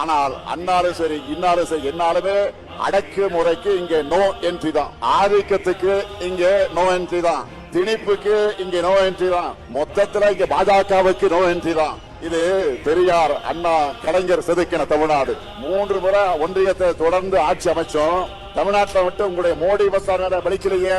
ஆனால் அன்னாலும் சரி இன்னாலும் சரி என்னாலுமே அடக்கு முறைக்கு இங்கே நோ என்ட்ரி தான். ஆதிக்கத்துக்கு இங்கே நோ என்ட்ரி தான். திணிப்புக்கு இங்கே நோ என்ட்ரி தான். மொத்தத்துல இங்க பாஜகவுக்கு நோ என்ட்ரி தான். இது பெரியார் அண்ணா கலைஞர் செதுக்கின தமிழ்நாடு. மூன்று முறை ஒன்றியத்தை தொடர்ந்து ஆட்சி அமைச்சோம். தமிழ்நாட்டில் விட்டு உங்களுடைய மோடி பஸ் படிக்கலையே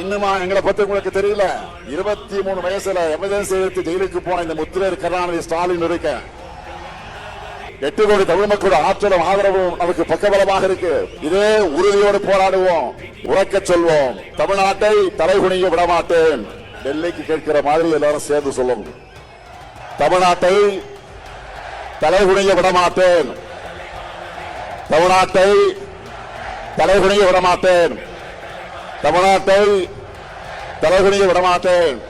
இன்னுமா எங்களை பத்தி உங்களுக்கு தெரியல? இருபத்தி மூணு வயசுல எமர்ஜென்சி எடுத்து ஜெயிலுக்கு போன இந்த முத்திரர் கருணாநிதி ஸ்டாலின் இருக்கேன் எட்டு கோடி தமிழ் மக்களோட ஆற்றலும் ஆதரவும் நமக்கு பக்கபலமாக இருக்கு. இதே உறுதியோடு போராடுவோம். உறக்க சொல்வோம். தமிழ்நாட்டை தலைகுனிய விடமாட்டேன். டெல்லிக்கு கேட்கிற மாதிரி எல்லாரும் சேர்ந்து சொல்லுங்க தமிழ்நாட்டை தலைகுனிய விடமாட்டேன். தமிழ்நாட்டை தலைகுனிய விடமாட்டேன். தமிழ்நாட்டை தலைகுனிய விடமாட்டேன்.